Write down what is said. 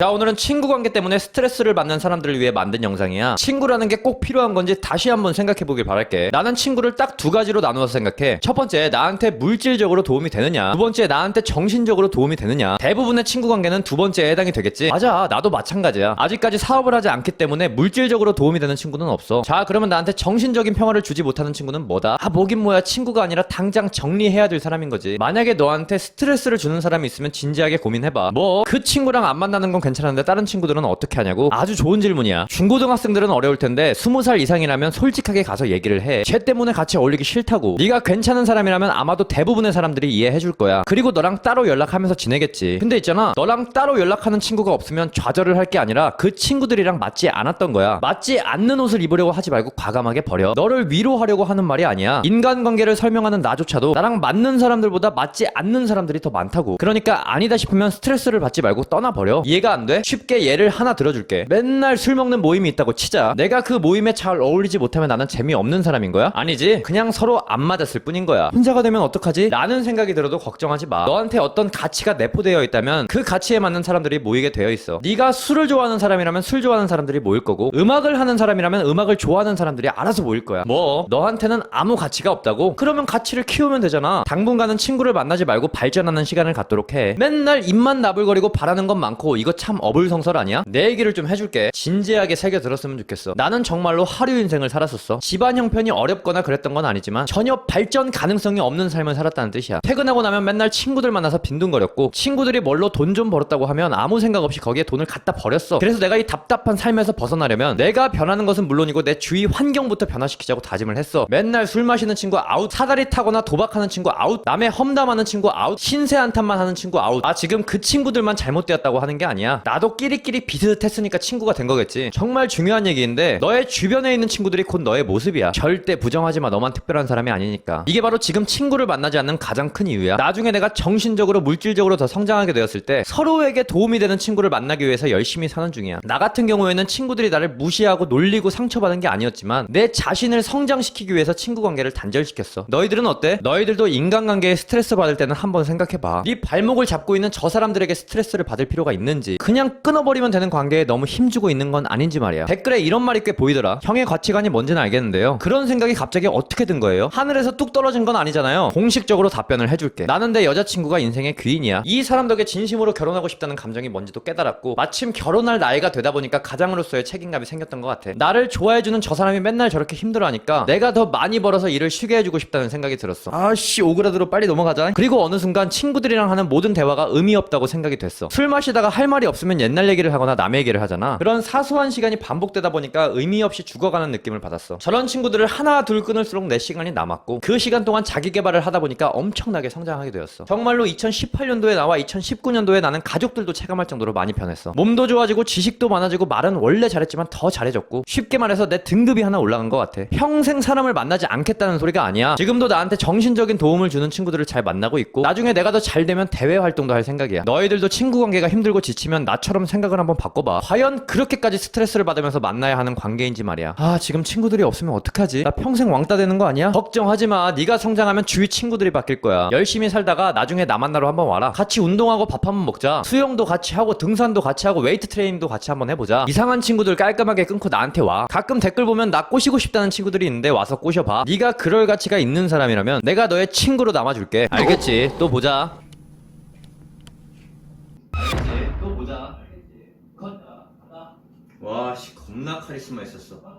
자 오늘은 친구 관계 때문에 스트레스를 받는 사람들을 위해 만든 영상이야. 친구라는 게 꼭 필요한 건지 다시 한번 생각해 보길 바랄게. 나는 친구를 딱 두 가지로 나누어서 생각해. 첫 번째 나한테 물질적으로 도움이 되느냐? 두 번째 나한테 정신적으로 도움이 되느냐? 대부분의 친구 관계는 두 번째에 해당이 되겠지? 맞아 나도 마찬가지야. 아직까지 사업을 하지 않기 때문에 물질적으로 도움이 되는 친구는 없어. 자 그러면 나한테 정신적인 평화를 주지 못하는 친구는 뭐다? 아 뭐긴 뭐야. 친구가 아니라 당장 정리해야 될 사람인 거지. 만약에 너한테 스트레스를 주는 사람이 있으면 진지하게 고민해봐. 뭐? 그 친구랑 안 만나는 건 괜찮은데 다른 친구들은 어떻게 하냐고 아주 좋은 질문이야. 중고등학생들은 어려울 텐데 20살 이상이라면 솔직하게 가서 얘기를 해쟤 때문에 같이 어울리기 싫다고. 네가 괜찮은 사람이라면 아마도 대부분의 사람들이 이해해 줄 거야. 그리고 너랑 따로 연락하면서 지내겠지. 근데 있잖아 너랑 따로 연락하는 친구가 없으면 좌절을 할 게 아니라 그 친구들이랑 맞지 않았던 거야. 맞지 않는 옷을 입으려고 하지 말고 과감하게 버려. 너를 위로하려고 하는 말이 아니야. 인간관계를 설명하는 나조차도 나랑 맞는 사람들보다 맞지 않는 사람들이 더 많다고. 그러니까 아니다 싶으면 스트레스를 받지 말고 떠나버려. 이해가 안 돼? 쉽게 예를 하나 들어줄게. 맨날 술 먹는 모임이 있다고 치자. 내가 그 모임에 잘 어울리지 못하면 나는 재미없는 사람인 거야? 아니지. 그냥 서로 안 맞았을 뿐인 거야. 혼자가 되면 어떡하지? 라는 생각이 들어도 걱정하지 마. 너한테 어떤 가치가 내포되어 있다면 그 가치에 맞는 사람들이 모이게 되어 있어. 네가 술을 좋아하는 사람이라면 술 좋아하는 사람들이 모일 거고 음악을 하는 사람이라면 음악을 좋아하는 사람들이 알아서 모일 거야. 뭐? 너한테는 아무 가치가 없다고? 그러면 가치를 키우면 되잖아. 당분간은 친구를 만나지 말고 발전하는 시간을 갖도록 해. 맨날 입만 나불거리고 바라는 건 많고 이거 참 어불성설 아니야? 내 얘기를 좀 해줄게. 진지하게 새겨 들었으면 좋겠어. 나는 정말로 하류 인생을 살았었어. 집안 형편이 어렵거나 그랬던 건 아니지만 전혀 발전 가능성이 없는 삶을 살았다는 뜻이야. 퇴근하고 나면 맨날 친구들 만나서 빈둥거렸고 친구들이 뭘로 돈 좀 벌었다고 하면 아무 생각 없이 거기에 돈을 갖다 버렸어. 그래서 내가 이 답답한 삶에서 벗어나려면 내가 변하는 것은 물론이고 내 주위 환경부터 변화시키자고 다짐을 했어. 맨날 술 마시는 친구 아웃 사다리 타거나 도박하는 친구 아웃 남의 험담하는 친구 아웃 신세 한탄만 하는 친구 아웃. 아 지금 그 친구들만 잘못되었다고 하는 게 아니야 나도 끼리끼리 비슷했으니까 친구가 된 거겠지. 정말 중요한 얘기인데 너의 주변에 있는 친구들이 곧 너의 모습이야. 절대 부정하지 마. 너만 특별한 사람이 아니니까. 이게 바로 지금 친구를 만나지 않는 가장 큰 이유야. 나중에 내가 정신적으로 물질적으로 더 성장하게 되었을 때 서로에게 도움이 되는 친구를 만나기 위해서 열심히 사는 중이야. 나 같은 경우에는 친구들이 나를 무시하고 놀리고 상처받은 게 아니었지만 내 자신을 성장시키기 위해서 친구 관계를 단절시켰어. 너희들은 어때? 너희들도 인간관계에 스트레스 받을 때는 한번 생각해봐. 네 발목을 잡고 있는 저 사람들에게 스트레스를 받을 필요가 있는지 그냥 끊어버리면 되는 관계에 너무 힘주고 있는 건 아닌지 말이야. 댓글에 이런 말이 꽤 보이더라. 형의 가치관이 뭔지는 알겠는데요. 그런 생각이 갑자기 어떻게 든 거예요? 하늘에서 뚝 떨어진 건 아니잖아요. 공식적으로 답변을 해줄게. 나는 내 여자친구가 인생의 귀인이야. 이 사람 덕에 진심으로 결혼하고 싶다는 감정이 뭔지도 깨달았고 마침 결혼할 나이가 되다 보니까 가장으로서의 책임감이 생겼던 것 같아. 나를 좋아해주는 저 사람이 맨날 저렇게 힘들어하니까 내가 더 많이 벌어서 일을 쉬게 해주고 싶다는 생각이 들었어. 아씨 오그라들어. 빨리 넘어가자. 그리고 어느 순간 친구들이랑 하는 모든 대화가 의미 없다고 생각이 됐어. 술 마시다가 할 말이 없으면 옛날 얘기를 하거나 남의 얘기를 하잖아. 그런 사소한 시간이 반복되다 보니까 의미 없이 죽어가는 느낌을 받았어. 저런 친구들을 하나 둘 끊을수록 내 시간이 남았고 그 시간 동안 자기 개발을 하다 보니까 엄청나게 성장하게 되었어. 정말로 2018년도에 나와 2019년도에 나는 가족들도 체감할 정도로 많이 변했어. 몸도 좋아지고 지식도 많아지고 말은 원래 잘했지만 더 잘해졌고 쉽게 말해서 내 등급이 하나 올라간 것 같아. 평생 사람을 만나지 않겠다는 소리가 아니야. 지금도 나한테 정신적인 도움을 주는 친구들을 잘 만나고 있고 나중에 내가 더 잘 되면 대외 활동도 할 생각이야. 너희들도 친구 관계가 힘들고 지치면 나처럼 생각을 한번 바꿔봐. 과연 그렇게까지 스트레스를 받으면서 만나야 하는 관계인지 말이야. 아 지금 친구들이 없으면 어떡하지? 나 평생 왕따 되는 거 아니야? 걱정하지 마. 네가 성장하면 주위 친구들이 바뀔 거야. 열심히 살다가 나중에 나 만나러 한번 와라. 같이 운동하고 밥 한번 먹자. 수영도 같이 하고 등산도 같이 하고 웨이트 트레이닝도 같이 한번 해보자. 이상한 친구들 깔끔하게 끊고 나한테 와. 가끔 댓글 보면 나 꼬시고 싶다는 친구들이 있는데 와서 꼬셔봐. 네가 그럴 가치가 있는 사람이라면 내가 너의 친구로 남아줄게. 알겠지? 또 보자 보자. 컷 와씨 겁나 카리스마 있었어